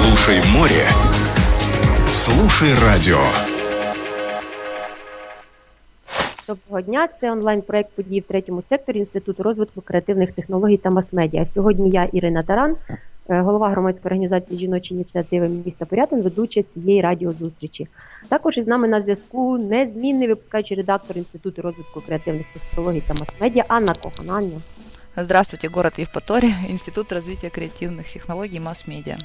Слушай море. Слушай радио. Доброго дня. Це онлайн-проект події в третьому секторі Інституту розвитку креативних технологій та мас-медіа. Сьогодні я Ірина Таран, е, голова громадської організації жіночі ініціативи міста Порятин, ведуча цієї радіозустрічі. Також із нами на зв'язку незмінний випускаючий редактор Інституту розвитку креативних технологій та мас-медіа Анна Кохан. Анна. Здравствуйте, город Евпатория, Институт развития креативных технологий и масс-медиа.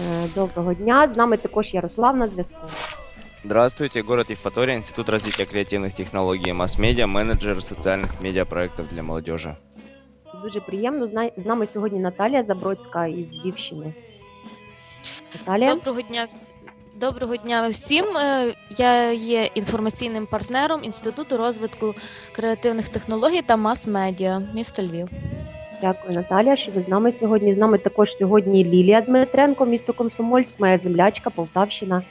Е, Доброго дня. З нами також Ярослав на зв'язку. Здравствуйте, город Евпатория, Институт развития креативных технологий и масс-медиа, менеджер социальных медиапроектов для молодежи. Дуже приємно. З нами сьогодні Наталія Забродська із Львівщини. Наталія. Доброго дня вс- Доброго дня всім. Е, Я є інформаційним партнером Інституту розвитку креативних технологій та мас-медіа місто Львів. Дякую, Наталія, що ви з нами сьогодні. З нами також сьогодні Лілія Дмитренко, місто Комсомольськ, моя землячка, Полтавщина.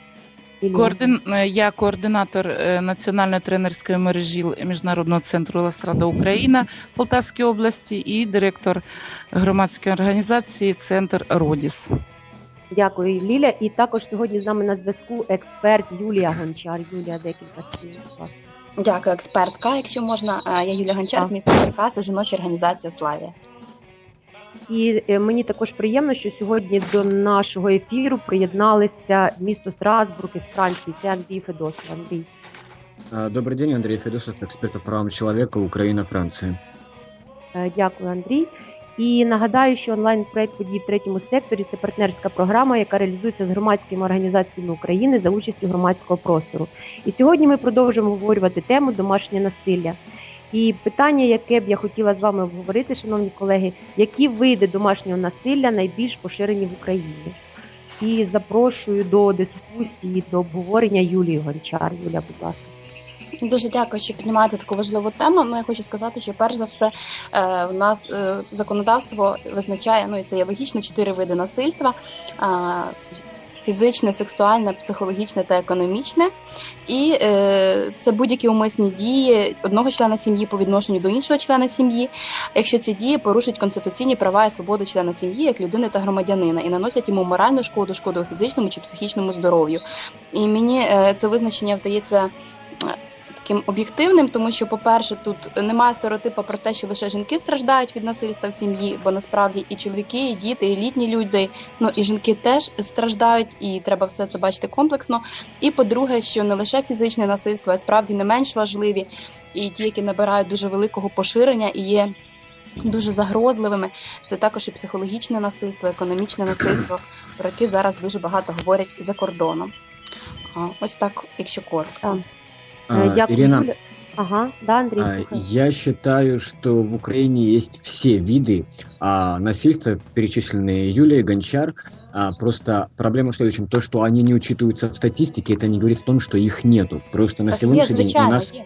Координ... Я координатор е, національної тренерської мережі Міжнародного центру Ластрада Україна Полтавській області і директор громадської організації Центр Родіс. Дякую, Ліля. І також сьогодні з нами на зв'язку експерт Юлія Гончар. Юлія, декілька слів. Дякую, експертка. Якщо можна, Е, я Юлія Гончар з міста Черкаси, жіноча організація Славія. І е, мені також приємно, що сьогодні до нашого ефіру приєдналися місто Страсбург із Франції. Це Андрій Федосов. Андрій. А, Добрый день, Андрей Федосов, эксперт по правам человека, Украина, Франция. Е, Дякую, Андрій. І нагадаю, що онлайн-проект події в третьому секторі це партнерська програма, яка реалізується з громадськими організаціями України за участю громадського простору. І сьогодні ми продовжуємо обговорювати тему домашнє насилля. І питання, яке б я хотіла з вами обговорити, шановні колеги, які види домашнього насилля найбільш поширені в Україні? І запрошую до дискусії, до обговорення Юлії Гончар. Юля, будь ласка. Дуже дякую, що піднімаєте таку важливу тему. Ну я хочу сказати, що перш за все е, у нас е, законодавство визначає, ну і це є логічно, чотири види насильства. Фізичне, сексуальне, психологічне та економічне, і е, це будь-які умисні дії одного члена сім'ї по відношенню до іншого члена сім'ї, якщо ці дії порушують конституційні права і свободи члена сім'ї як людини та громадянина і наносять йому моральну шкоду, шкоду фізичному чи психічному здоров'ю. І мені е, це визначення вдається таким об'єктивним, тому що, по-перше, тут немає стереотипу про те, що лише жінки страждають від насильства в сім'ї, бо насправді і чоловіки, і діти, і літні люди, ну і жінки теж страждають, і треба все це бачити комплексно. І по-друге, що не лише фізичне насильство, а справді не менш важливі, і ті, які набирають дуже великого поширення і є. Дуже загрозливими це також і психологічне насильство, економічне насильство, про яке зараз дуже багато говорять за кордоном. Ось так, якщо коротко. Так. А, Е, Дякую, Ирина, Юля. Ага, да, Андрій. а, слухаю. я считаю, что в Украине есть все виды а, насильства, перечисленные Юлией Гончар. А, просто проблема в следующем, то, что они не учитываются в статистике, это не говорит о том, что их нету. Просто на Так є, сегодняшний день у звичайно, нас, є.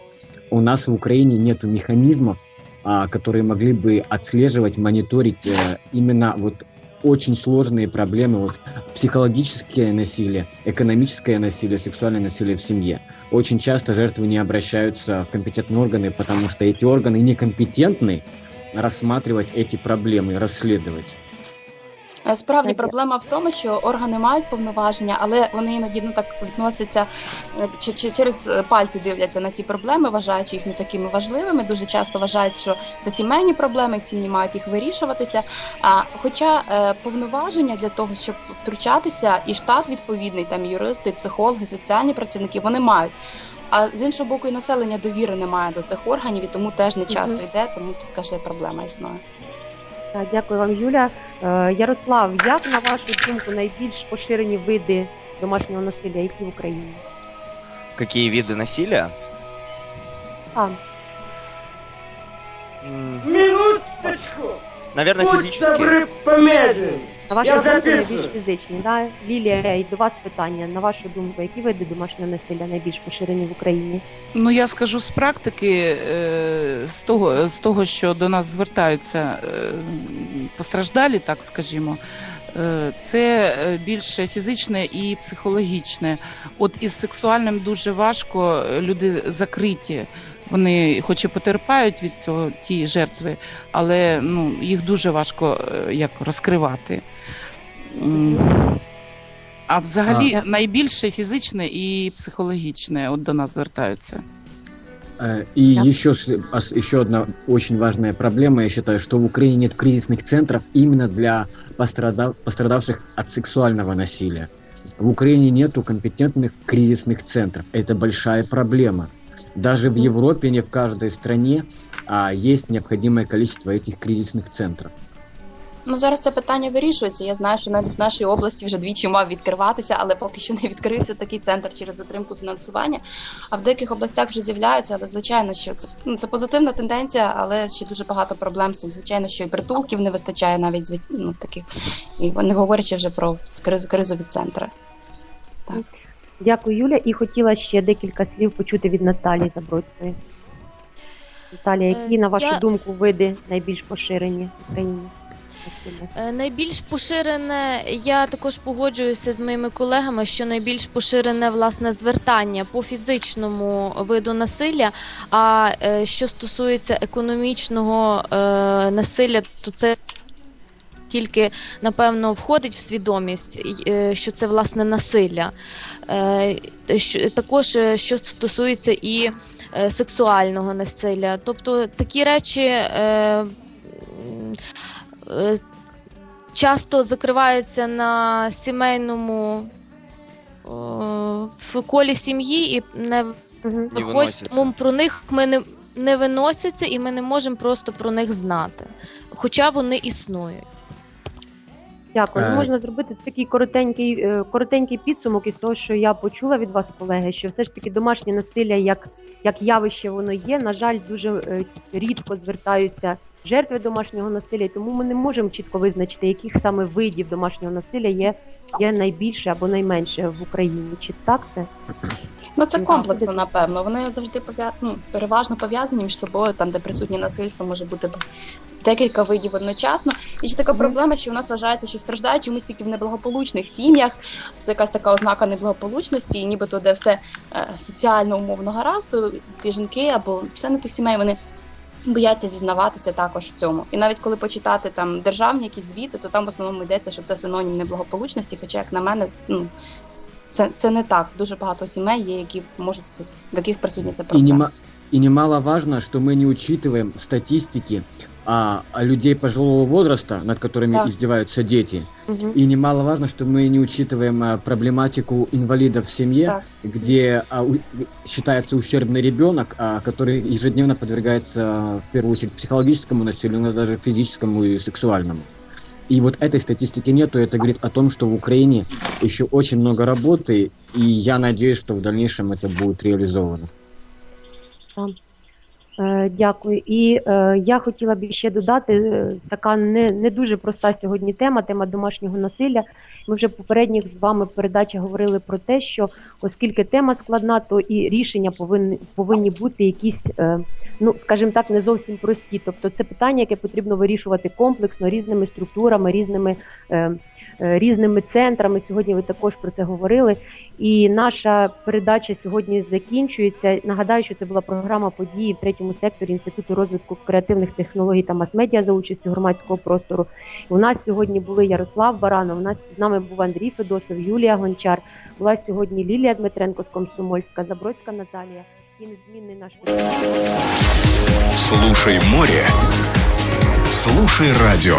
у нас в Украине нету механизмов, а, которые могли бы отслеживать, мониторить э, именно вот очень сложные проблемы, вот психологическое насилие, экономическое насилие, сексуальное насилие в семье. Очень часто жертвы не обращаются в компетентные органы, потому что эти органы некомпетентны рассматривать эти проблемы, расследовать. Е, Справді Так, проблема в тому, що органи мають повноваження, але вони іноді ну так відносяться е, чи, чи через е, пальці дивляться на ці проблеми, вважаючи їх не такими важливими. Дуже часто вважають, що це сімейні проблеми, сім'ї мають їх вирішуватися. А хоча е, повноваження для того, щоб втручатися, і штат відповідний, там і юристи, і психологи, соціальні працівники, вони мають. А з іншого боку, і населення довіри немає до цих органів, і тому теж не часто йде, тому тут каже проблема існує. Так, дякую вам, Юля. Е, Ярослав, як на вашу думку найбільш поширені види домашнього насилля, які в Україні? Какие виды насилия? А, Минуточку! Наверное, Будь физические. добры, помедленнее. На вашу Я записую. фізичні, да? Лілія, і до вас питання. На вашу думку, які види домашнього насилля найбільш поширені в Україні? Ну я скажу з практики, е, з того, з того, що до нас звертаються е, постраждалі, так скажімо. е, Це більше фізичне і психологічне. От із сексуальним дуже важко люди закриті. Вони хоч і потерпають від цього ті жертви, але ну, їх дуже важко е, як розкривати. М, А взагалі А. найбільше фізичне і психологічне от до нас звертаються. Э, И Да. еще, с- ос- еще одна очень важная проблема, я считаю, что в Украине нет кризисных центров именно для пострадав- пострадавших от сексуального насилия. В Украине нету компетентных кризисных центров. Это большая проблема. Даже в Европе не в каждой стране а, есть необходимое количество этих кризисных центров. Ну зараз це питання вирішується. Я знаю, що навіть в нашій області вже двічі мав відкриватися, але поки що не відкрився такий центр через затримку фінансування. А в деяких областях вже з'являються, але звичайно, що це ну це позитивна тенденція, але ще дуже багато проблем з цим. Звичайно, що і притулків не вистачає навіть ну, таких, і не говорячи вже про криз- кризові центри. Дякую, Юля. І хотіла ще декілька слів почути від Наталії Забродської. Наталія, які, Е, на вашу я- думку, види найбільш поширені в Україні? Е, Найбільш поширене, я також погоджуюся з моїми колегами, що найбільш поширене власне звертання по фізичному виду насилля. А е, що стосується економічного е, насилля, то це тільки напевно входить в свідомість, е, що це власне насилля. Е, Також е, що стосується і сексуального насилля, тобто такі речі. часто закриваються на сімейному в колі сім'ї і не. Виходять, тому про них ми не, не виносяться і ми не можемо просто про них знати. Хоча вони існують. Дякую. Е, Ну, Можна зробити такий коротенький, е, коротенький підсумок із того, що я почула від вас, колеги, що все ж таки домашнє насилля як, як явище воно є. На жаль, дуже е, рідко звертаються жертви домашнього насилля, тому ми не можемо чітко визначити, яких саме видів домашнього насилля є, є найбільше або найменше в Україні. Чи так це? Ну це комплексно, напевно. Вони завжди пов'я... ну, переважно пов'язані між собою, там, де присутнє насильство, може бути декілька видів одночасно. І ще така проблема, що у нас вважається, що страждають чомусь тільки в неблагополучних сім'ях. Це якась така ознака неблагополучності, і нібито де все е, соціально умовно гаразд, то ті жінки або члени тих сімей вони. Бояться зізнаватися також в цьому. І навіть коли почитати там державні якісь звіти, то там в основному йдеться, що це синонім неблагополучності. Хоча, як на мене, ну це, це не так. Дуже багато сімей є, які можуть в яких присутня ця проблема. И немаловажно, что мы не учитываем статистики а, а людей пожилого возраста, над которыми Да. издеваются дети. Угу. И немаловажно, что мы не учитываем а, проблематику инвалидов в семье, Так. где а, у- считается ущербный ребенок, а, который ежедневно подвергается а, в первую очередь психологическому насилию, но даже физическому и сексуальному. И вот этой статистики нету, это говорит о том, что в Украине еще очень много работы, и я надеюсь, что в дальнейшем это будет реализовано. Е, Дякую. І е, я хотіла б ще додати е, така не, не дуже проста сьогодні тема, тема домашнього насилля. Ми вже в попередніх з вами передачах говорили про те, що оскільки тема складна, то і рішення повинні повинні бути якісь, ну скажімо так, не зовсім прості. Тобто це питання, яке потрібно вирішувати комплексно різними структурами, різними. Різними центрами сьогодні ви також про це говорили. І наша передача сьогодні закінчується. Нагадаю, що це була програма події в третьому секторі Інституту розвитку креативних технологій та мас-медіа за участю громадського простору. У нас сьогодні були Ярослав Баранов. У нас з нами був Андрій Федосов, Юлія Гончар. Була сьогодні Лілія Дмитренко з Комсомольська, Забродська Наталія і незмінний наш Слушай море. Слушай радио.